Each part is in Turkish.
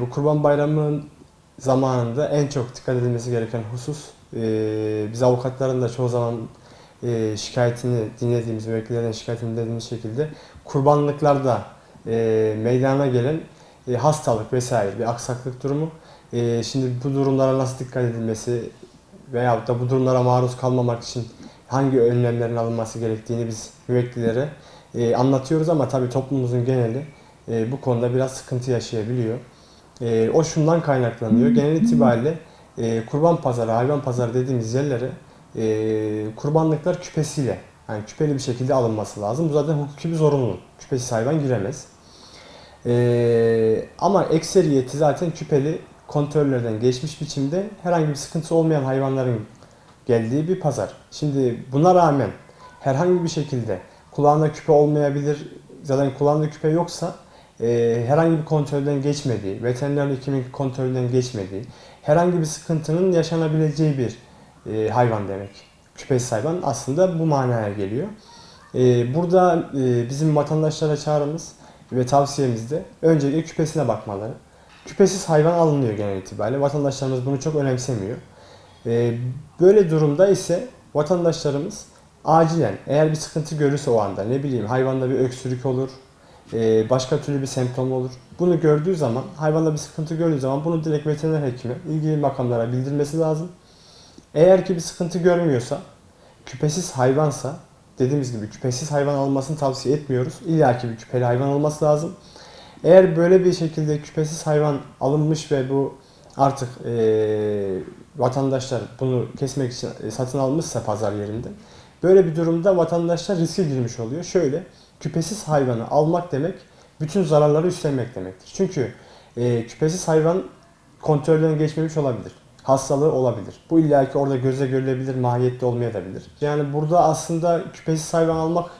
Bu Kurban Bayramı'nın zamanında en çok dikkat edilmesi gereken husus e, biz avukatların da çoğu zaman e, şikayetini dinlediğimiz, müvekkillerden şikayetini dinlediğimiz şekilde kurbanlıklarda e, meydana gelen e, hastalık vesaire bir aksaklık durumu. E, şimdi bu durumlara nasıl dikkat edilmesi veyahut da bu durumlara maruz kalmamak için hangi önlemlerin alınması gerektiğini biz müvekkillere e, anlatıyoruz ama tabii toplumumuzun geneli e, bu konuda biraz sıkıntı yaşayabiliyor. E, o şundan kaynaklanıyor. Genel itibariyle e, kurban pazarı, hayvan pazarı dediğimiz yerlere e, kurbanlıklar küpesiyle, yani küpeli bir şekilde alınması lazım. Bu zaten hukuki bir zorunluluk. Küpesiz hayvan giremez. E, ama ekseriyeti zaten küpeli kontrollerden geçmiş biçimde herhangi bir sıkıntısı olmayan hayvanların geldiği bir pazar. Şimdi buna rağmen herhangi bir şekilde kulağında küpe olmayabilir, zaten kulağında küpe yoksa e, herhangi bir kontrolden geçmediği, veteriner hekimin kontrolünden geçmediği, herhangi bir sıkıntının yaşanabileceği bir e, hayvan demek. Küpesiz hayvan aslında bu manaya geliyor. E, burada e, bizim vatandaşlara çağrımız ve tavsiyemiz de öncelikle küpesine bakmaları. Küpesiz hayvan alınıyor genel itibariyle. Vatandaşlarımız bunu çok önemsemiyor. E, böyle durumda ise vatandaşlarımız acilen eğer bir sıkıntı görürse o anda ne bileyim hayvanda bir öksürük olur, e, başka türlü bir semptom olur. Bunu gördüğü zaman, hayvanda bir sıkıntı gördüğü zaman bunu direkt veteriner hekime, ilgili makamlara bildirmesi lazım. Eğer ki bir sıkıntı görmüyorsa, küpesiz hayvansa, dediğimiz gibi küpesiz hayvan almasını tavsiye etmiyoruz. İlla ki bir küpeli hayvan olması lazım. Eğer böyle bir şekilde küpesiz hayvan alınmış ve bu artık e, vatandaşlar bunu kesmek için e, satın almışsa pazar yerinde, böyle bir durumda vatandaşlar riske girmiş oluyor. Şöyle, küpesiz hayvanı almak demek bütün zararları üstlenmek demektir. Çünkü e, küpesiz hayvan kontrolden geçmemiş olabilir. Hastalığı olabilir. Bu illaki orada göze görülebilir, mahiyette olmayabilir. Yani burada aslında küpesiz hayvan almak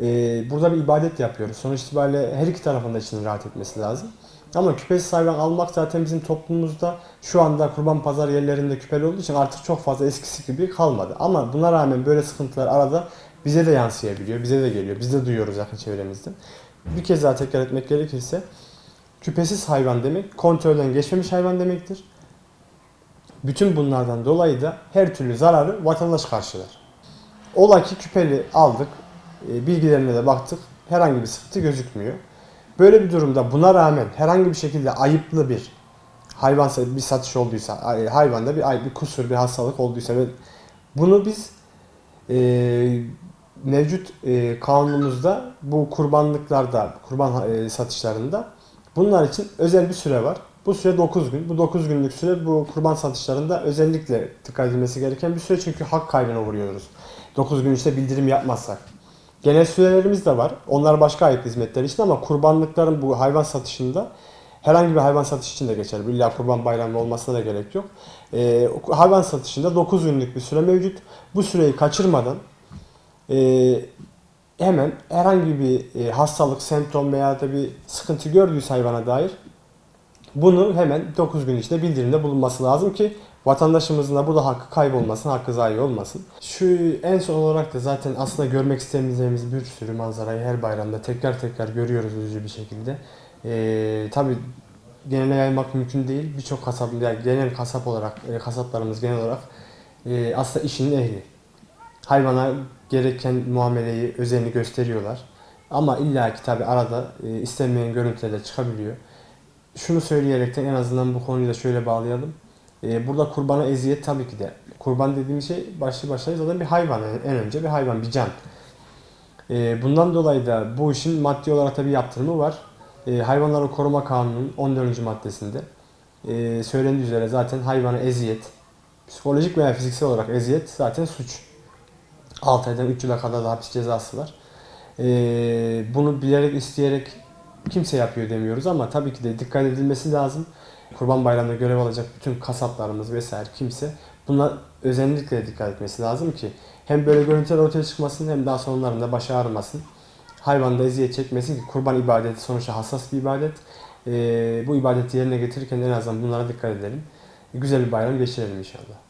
e, burada bir ibadet yapıyoruz. Sonuç itibariyle her iki tarafında için rahat etmesi lazım. Ama küpesiz hayvan almak zaten bizim toplumumuzda şu anda kurban pazar yerlerinde küpeli olduğu için artık çok fazla eskisi gibi kalmadı. Ama buna rağmen böyle sıkıntılar arada bize de yansıyabiliyor, bize de geliyor. Biz de duyuyoruz yakın çevremizde. Bir kez daha tekrar etmek gerekirse küpesiz hayvan demek kontrolden geçmemiş hayvan demektir. Bütün bunlardan dolayı da her türlü zararı vatandaş karşılar. Ola ki küpeli aldık, e, bilgilerine de baktık, herhangi bir sıkıntı gözükmüyor. Böyle bir durumda buna rağmen herhangi bir şekilde ayıplı bir hayvan bir satış olduysa, hayvanda bir ayıp, bir kusur, bir hastalık olduysa ve bunu biz e, mevcut e, kanunumuzda bu kurbanlıklarda, kurban e, satışlarında bunlar için özel bir süre var. Bu süre 9 gün. Bu 9 günlük süre bu kurban satışlarında özellikle dikkat edilmesi gereken bir süre çünkü hak kaybına uğruyoruz. 9 gün içinde bildirim yapmazsak. Genel sürelerimiz de var. Onlar başka ayıp hizmetler için ama kurbanlıkların bu hayvan satışında herhangi bir hayvan satışı için de geçerli. İlla kurban bayramı olmasına da gerek yok. Ee, hayvan satışında 9 günlük bir süre mevcut. Bu süreyi kaçırmadan e, hemen herhangi bir e, hastalık, semptom veya da bir sıkıntı gördüyse hayvana dair bunu hemen 9 gün içinde bildirimde bulunması lazım ki vatandaşımızın da burada hakkı kaybolmasın, hakkı zayi olmasın. Şu en son olarak da zaten aslında görmek istemeyeceğimiz bir sürü manzarayı her bayramda tekrar tekrar görüyoruz üzücü bir şekilde. Ee, Tabi genele yaymak mümkün değil. Birçok kasap, yani genel kasap olarak, e, kasaplarımız genel olarak e, aslında işinin ehli. Hayvana gereken muameleyi, özeni gösteriyorlar. Ama illaki tabi arada e, istenmeyen görüntüler de çıkabiliyor. Şunu söyleyerekten en azından bu konuyu da şöyle bağlayalım. E, burada kurbana eziyet tabii ki de. Kurban dediğimiz şey başlı başına zaten bir hayvan. Yani en önce bir hayvan, bir can. E, bundan dolayı da bu işin maddi olarak tabii yaptırımı var. E, Hayvanları Koruma Kanunu'nun 14. maddesinde e, söylendiği üzere zaten hayvana eziyet, psikolojik veya fiziksel olarak eziyet zaten suç. 6 aydan 3 yıla kadar da hapis cezası var. E, bunu bilerek, isteyerek kimse yapıyor demiyoruz ama tabii ki de dikkat edilmesi lazım. Kurban Bayramı'nda görev alacak bütün kasaplarımız vesaire kimse buna özellikle dikkat etmesi lazım ki hem böyle görüntüler ortaya çıkmasın hem daha sonlarında başı ağrımasın. Hayvanda eziyet çekmesin ki kurban ibadeti sonuçta hassas bir ibadet. Ee, bu ibadeti yerine getirirken en azından bunlara dikkat edelim. Güzel bir bayram geçirelim inşallah.